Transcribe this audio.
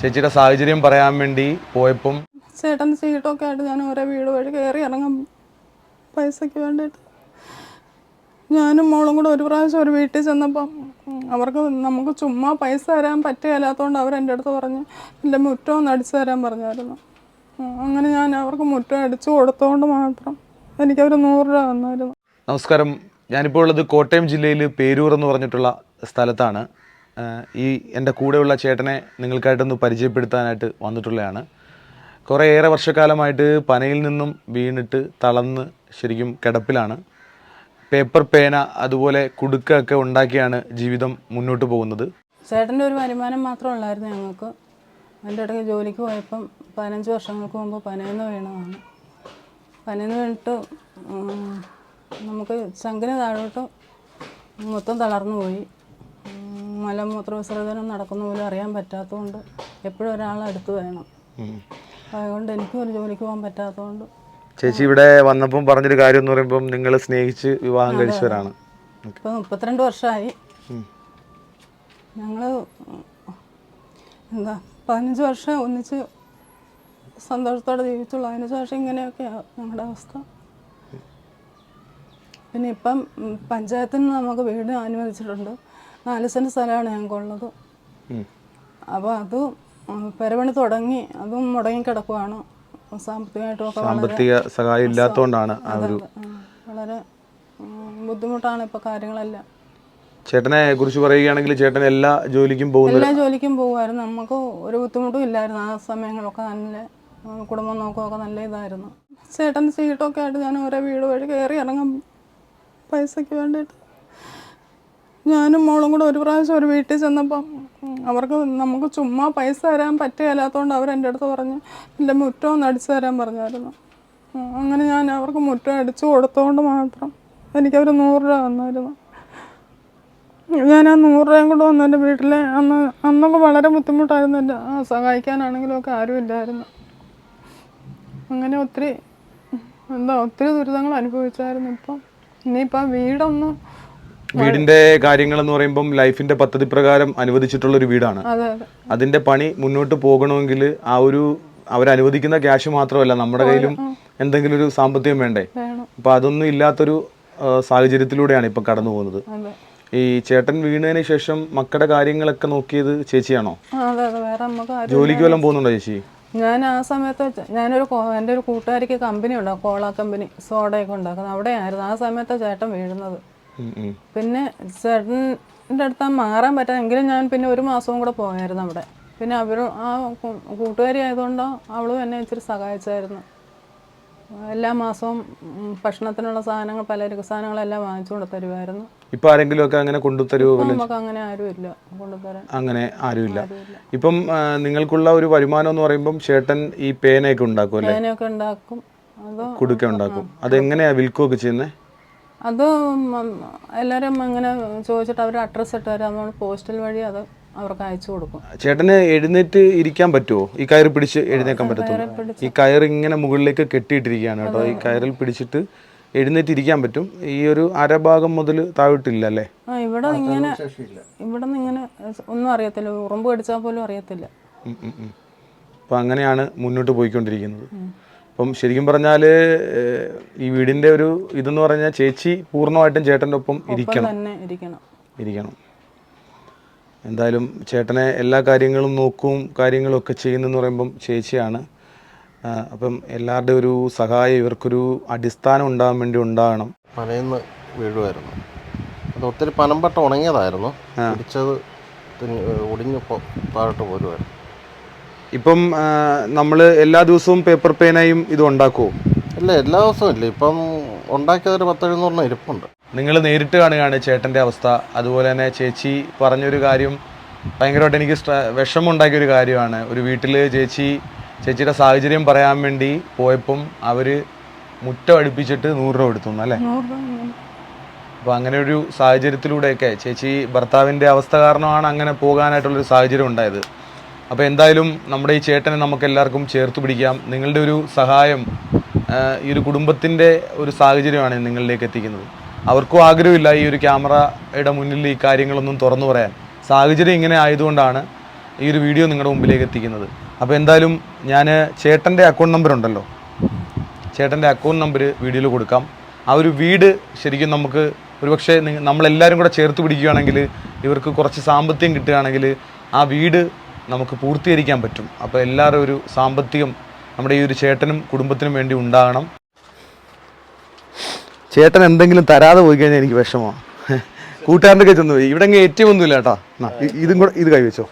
ചേച്ചിയുടെ സാഹചര്യം പറയാൻ വേണ്ടി പോയപ്പം ചേട്ടൻ സീട്ടൊക്കെ ആയിട്ട് ഞാൻ ഓരോ വീട് വഴി കയറി ഇറങ്ങാൻ പൈസയ്ക്ക് വേണ്ടിയിട്ട്. ഞാനും മോളും കൂടെ ഒരു പ്രാവശ്യം ഒരു വീട്ടിൽ ചെന്നപ്പം അവർക്ക് നമുക്ക് ചുമ്മാ പൈസ തരാൻ പറ്റുകയില്ലാത്തതുകൊണ്ട് എന്റെ അടുത്ത് പറഞ്ഞു എന്റെ മുറ്റം ഒന്ന് അടിച്ചു തരാൻ പറഞ്ഞായിരുന്നു. അങ്ങനെ ഞാൻ അവർക്ക് മുറ്റം അടിച്ചു കൊടുത്തോണ്ട് മാത്രം എനിക്കവർ നൂറ് രൂപ തന്നായിരുന്നു. നമസ്കാരം. ഞാനിപ്പോൾ ഉള്ളത് കോട്ടയം ജില്ലയിൽ പേരൂർ എന്ന് പറഞ്ഞിട്ടുള്ള സ്ഥലത്താണ്. ഈ എന്റെ കൂടെയുള്ള ചേട്ടനെ നിങ്ങൾക്കായിട്ടൊന്ന് പരിചയപ്പെടുത്താനായിട്ട് വന്നിട്ടുള്ളതാണ്. കുറേയേറെ വർഷക്കാലമായിട്ട് പനയിൽ നിന്നും വീണിട്ട് തളർന്ന് ശരിക്കും കിടപ്പിലാണ്. പേപ്പർ പേന അതുപോലെ കുടുക്കൊക്കെ ഉണ്ടാക്കിയാണ് ജീവിതം മുന്നോട്ട് പോകുന്നത്. ചേട്ടന്റെ ഒരു വരുമാനം മാത്രമേ ഉള്ളായിരുന്നു ഞങ്ങൾക്ക്. അതിന്റെ ഇടയ്ക്ക് ജോലിക്ക് പോയപ്പം പതിനഞ്ച് വർഷങ്ങൾക്ക് മുമ്പ് പനയെന്ന് വീണതാണ്. പനയെന്ന് വീണിട്ട് നമുക്ക് ചങ്കിന് താഴോട്ട് മൊത്തം തളർന്നു പോയി. മലമൂത്ര വിസർജനം നടക്കുന്ന പോലും അറിയാൻ പറ്റാത്തതുകൊണ്ട് എപ്പോഴും ഒരാൾ അടുത്ത് വേണം. അതുകൊണ്ട് എനിക്കും ഒരു ജോലിക്ക് പോകാൻ പറ്റാത്തതുകൊണ്ട്. ചേച്ചി ഇവിടെ വന്നപ്പം പറഞ്ഞൊരു കാര്യം എന്ന് പറയുമ്പം നിങ്ങൾ സ്നേഹിച്ച് വിവാഹം കഴിച്ചവരാണ്. ഇപ്പം മുപ്പത്തിരണ്ട് വർഷമായി. ഞങ്ങൾ എന്താ പതിനഞ്ച് വർഷം ഒന്നിച്ച് സന്തോഷത്തോടെ ജീവിച്ചുള്ളൂ. അതിന് ശേഷം ഇങ്ങനെയൊക്കെയാണ് ഞങ്ങളുടെ അവസ്ഥ. പിന്നെ ഇപ്പം പഞ്ചായത്തിന് പഞ്ചായത്തിൽ നിന്ന് നമുക്ക് വീട് അനുവദിച്ചിട്ടുണ്ട്. നാല് സെന്റ് സ്ഥലമാണ് ഞങ്ങൾക്കുള്ളത്. അപ്പോൾ അത് പെരപണി തുടങ്ങി അതും മുടങ്ങി കിടക്കുവാണ്. സാമ്പത്തികമായിട്ടൊക്കെ സാമ്പത്തിക സഹായം ഇല്ലാത്തതുകൊണ്ടാണ് ആ ഒരു വളരെ ബുദ്ധിമുട്ടാണ് ഇപ്പോൾ കാര്യങ്ങളെല്ലാം. ചേട്ടനെ കുറിച്ച് പറയുകയാണെങ്കിൽ ചേട്ടൻ എല്ലാ ജോലിക്കും പോകുന്നു എല്ലാ ജോലിക്കും പോകുമായിരുന്നു. നമുക്ക് ഒരു ബുദ്ധിമുട്ടും ഇല്ലായിരുന്നു ആ സമയങ്ങളൊക്കെ നല്ല കുടുംബം നോക്കുകയൊക്കെ നല്ല ഇതായിരുന്നു. ചേട്ടൻ സീട്ടൊക്കെ ആയിട്ട് ഞാൻ ഓരോ വീട് വഴി കയറി ഇറങ്ങാൻ പൈസയ്ക്ക് വേണ്ടിയിട്ട് ഞാനും മോളും കൂടെ ഒരു പ്രാവശ്യം ഒരു വീട്ടിൽ ചെന്നപ്പം അവർക്ക് നമുക്ക് ചുമ്മാ പൈസ തരാൻ പറ്റുകയില്ലാത്തതുകൊണ്ട് എന്റെ അടുത്ത് പറഞ്ഞു എന്റെ മുറ്റം ഒന്ന് അടിച്ചു തരാൻ പറഞ്ഞായിരുന്നു. അങ്ങനെ ഞാൻ അവർക്ക് മുറ്റം അടിച്ചു കൊടുത്തുകൊണ്ട് മാത്രം എനിക്കവർ നൂറ് രൂപ തന്നായിരുന്നു. ഞാൻ ആ നൂറ് രൂപയും കൊണ്ട് വന്നു എന്റെ വീട്ടിലെ അന്ന് അന്നൊക്കെ വളരെ ബുദ്ധിമുട്ടായിരുന്നു എന്റെ സഹായിക്കാനാണെങ്കിലും ഒക്കെ ആരും ഇല്ലായിരുന്നു. അങ്ങനെ ഒത്തിരി എന്താ ഒത്തിരി ദുരിതങ്ങൾ അനുഭവിച്ചായിരുന്നു ഇപ്പം. ഇനിയിപ്പം ആ വീടൊന്നും വീടിന്റെ കാര്യങ്ങൾ എന്ന് പറയുമ്പം ലൈഫിന്റെ പദ്ധതി പ്രകാരം അനുവദിച്ചിട്ടുള്ള ഒരു വീടാണ്. അതെ അതെ. അതിന്റെ പണി മുന്നോട്ട് പോകണമെങ്കിൽ ആ ഒരു അവരനുവദിക്കുന്ന ക്യാഷ് മാത്രമല്ല നമ്മുടെ കയ്യിലും എന്തെങ്കിലും ഒരു സാമ്പത്തികം വേണ്ടേ? വേണം. അപ്പൊ അതൊന്നും ഇല്ലാത്തൊരു സാഹചര്യത്തിലൂടെയാണ് ഇപ്പൊ കടന്നു പോകുന്നത്. ഈ ചേട്ടൻ വീണതിന് ശേഷം മക്കളുടെ കാര്യങ്ങളൊക്കെ നോക്കിയത് ചേച്ചിയാണോ? ജോലിക്ക് വല്ലതും പോകുന്നുണ്ടോ ചേച്ചി? ഞാൻ ആ സമയത്ത് ഞാനൊരു എന്റെ ഒരു കൂട്ടുകാരിക്ക് കമ്പനി ഉണ്ടാകും കോള കമ്പനി സോഡയൊക്കെ ഉണ്ടാക്കുന്നത്. അവിടെയായിരുന്നു ആ സമയത്ത് ചേട്ടൻ വീഴുന്നത്. പിന്നെ ചേട്ടന്റെ അടുത്ത് മാറാൻ പറ്റാമെങ്കിലും ഞാൻ പിന്നെ ഒരു മാസവും കൂടെ പോയായിരുന്നു അവിടെ. പിന്നെ അവർ ആ കൂട്ടുകാരി ആയതുകൊണ്ടോ അവളും എന്നെ ഇച്ചിരി സഹായിച്ചായിരുന്നു. എല്ലാ മാസവും ഭക്ഷണത്തിനുള്ള സാധനങ്ങൾ പലചരക്ക് സാധനങ്ങളെല്ലാം വാങ്ങിച്ചു കൊണ്ട് തരുമായിരുന്നു. ഇപ്പൊ ആരെങ്കിലും ഒക്കെ അങ്ങനെ കൊണ്ടുതരുമോ നമുക്ക് അങ്ങനെ ആരും ഇല്ല. കൊണ്ടുതരാൻ അങ്ങനെ ആരുമില്ല ഇപ്പം നിങ്ങൾക്കുള്ള ഒരു വരുമാനം എന്ന് പറയുമ്പോൾ ചേട്ടൻ ഈ പേനയൊക്കെ ഉണ്ടാക്കും പേനയൊക്കെ ഉണ്ടാക്കും. കുടുക്ക ഉണ്ടാക്കും. അതെങ്ങനെയാ വിൽക്കുകയൊക്കെ ചെയ്യുന്നത് അത് എല്ലാവരും അങ്ങനെ ചോദിച്ചിട്ട് അവർ അഡ്രസ്സ് ഇട്ട് തരാം. നമ്മൾ പോസ്റ്റൽ വഴി അത് അവർക്ക് അയച്ചു കൊടുക്കും. ചേട്ടന് എഴുന്നേറ്റ് ഇരിക്കാൻ പറ്റുമോ ഈ കയറ് പിടിച്ച് എഴുന്നേക്കാൻ പറ്റത്തുള്ളൂ. ഈ കയർ ഇങ്ങനെ മുകളിലേക്ക് കെട്ടിയിട്ടിരിക്കുകയാണ് കേട്ടോ. ഈ കയറിൽ പിടിച്ചിട്ട് എഴുന്നേറ്റ് ഇരിക്കാൻ പറ്റും. ഈ ഒരു അരഭാഗം മുതൽ താഴോട്ടില്ല അല്ലേ ആ ഇവിടെ ഇങ്ങനെ ഇവിടെ നിന്ന് ഇങ്ങനെ ഒന്നും അറിയത്തില്ല. ഉറുമ്പ് കടിച്ചാൽ പോലും അറിയത്തില്ല. അപ്പം അങ്ങനെയാണ് മുന്നോട്ട് പോയിക്കൊണ്ടിരിക്കുന്നത്. അപ്പം ശരിക്കും പറഞ്ഞാൽ ഈ വീടിന്റെ ഒരു ഇതെന്ന് പറഞ്ഞാൽ ചേച്ചി പൂർണമായിട്ടും ചേട്ടന്റെ ഒപ്പം ഇരിക്കണം. ഇരിക്കണം. എന്തായാലും ചേട്ടനെ എല്ലാ കാര്യങ്ങളും നോക്കും കാര്യങ്ങളും ഒക്കെ ചെയ്യുന്നെന്ന് പറയുമ്പം ചേച്ചിയാണ്. അപ്പം എല്ലാവരുടെ ഒരു സഹായം ഇവർക്കൊരു അടിസ്ഥാനം ഉണ്ടാകാൻ വേണ്ടി ഉണ്ടാകണം. പനയിന്ന് വീഴുമായിരുന്നു അത് ഒത്തിരി പനമ്പട്ട ഉണങ്ങിയതായിരുന്നു. പിടിച്ചത് തിങ്ങി- ഒടിഞ്ഞ് പൊ- താഴോട്ട് പോരുമായിരുന്നു ഇപ്പം നമ്മൾ എല്ലാ ദിവസവും പേപ്പർ പേനയും ഇത് ഉണ്ടാക്കുമോ ഇല്ല എല്ലാ ദിവസവും ഇല്ല. ഇപ്പം ഉണ്ടാക്കിയതൊരു പത്തെഴുന്നൂറിന് ഇരിപ്പുണ്ട്. നിങ്ങൾ നേരിട്ട് കാണുകയാണ് ചേട്ടന്റെ അവസ്ഥ. അതുപോലെ തന്നെ ചേച്ചി പറഞ്ഞൊരു കാര്യം ഭയങ്കരമായിട്ട് എനിക്ക് സ്ട്ര വിഷമം ഉണ്ടാക്കിയ ഒരു കാര്യമാണ്. ഒരു വീട്ടിൽ ചേച്ചി ചേച്ചിയുടെ സാഹചര്യം പറയാൻ വേണ്ടി പോയപ്പം അവർ മുറ്റം അടുപ്പിച്ചിട്ട് നൂറ് രൂപ എടുത്തു അല്ലേ അപ്പോൾ അങ്ങനെ. ഒരു സാഹചര്യത്തിലൂടെയൊക്കെ ചേച്ചി ഭർത്താവിന്റെ അവസ്ഥ കാരണമാണ് അങ്ങനെ പോകാനായിട്ടുള്ളൊരു സാഹചര്യം ഉണ്ടായത്. അപ്പോൾ എന്തായാലും നമ്മുടെ ഈ ചേട്ടനെ നമുക്ക് എല്ലാവർക്കും ചേർത്ത് പിടിക്കാം. നിങ്ങളുടെ ഒരു സഹായം ഈ ഒരു കുടുംബത്തിന്റെ ഒരു സാഹചര്യമാണ് നിങ്ങളിലേക്ക് എത്തിക്കുന്നത്. അവർക്കും ആഗ്രഹമില്ല ഈ ഒരു ക്യാമറയുടെ മുന്നിൽ ഈ കാര്യങ്ങളൊന്നും തുറന്നു പറയാൻ. സാഹചര്യം ഇങ്ങനെ ആയതുകൊണ്ടാണ് ഈ ഒരു വീഡിയോ നിങ്ങളുടെ മുമ്പിലേക്ക് എത്തിക്കുന്നത്. അപ്പോൾ എന്തായാലും ഞാൻ ചേട്ടന്റെ അക്കൗണ്ട് നമ്പർ ഉണ്ടല്ലോ. ചേട്ടന്റെ അക്കൗണ്ട് നമ്പർ വീഡിയോയിൽ കൊടുക്കാം. ആ ഒരു വീട് ശരിക്കും നമുക്ക് ഒരുപക്ഷെ പക്ഷേ നമ്മളെല്ലാവരും കൂടെ ചേർത്ത് പിടിക്കുകയാണെങ്കിൽ ഇവർക്ക് കുറച്ച് സാമ്പത്തികം കിട്ടുകയാണെങ്കിൽ ആ വീട് നമുക്ക് പൂർത്തീകരിക്കാൻ പറ്റും. അപ്പോൾ എല്ലാവരും ഒരു സാമ്പത്തികം നമ്മുടെ ഈ ഒരു ചേട്ടനും കുടുംബത്തിനും വേണ്ടി ഉണ്ടാകണം. ചേട്ടൻ എന്തെങ്കിലും തരാതെ പോയി കഴിഞ്ഞാൽ എനിക്ക് വിഷമമാണ്. കൂട്ടുകാരന്റെ ചെന്ന് പോയി. ഇവിടെ ഏറ്റവും ഒന്നുമില്ല കേട്ടോ. ഇതും കൂടെ ഇത് കൈവച്ചോ?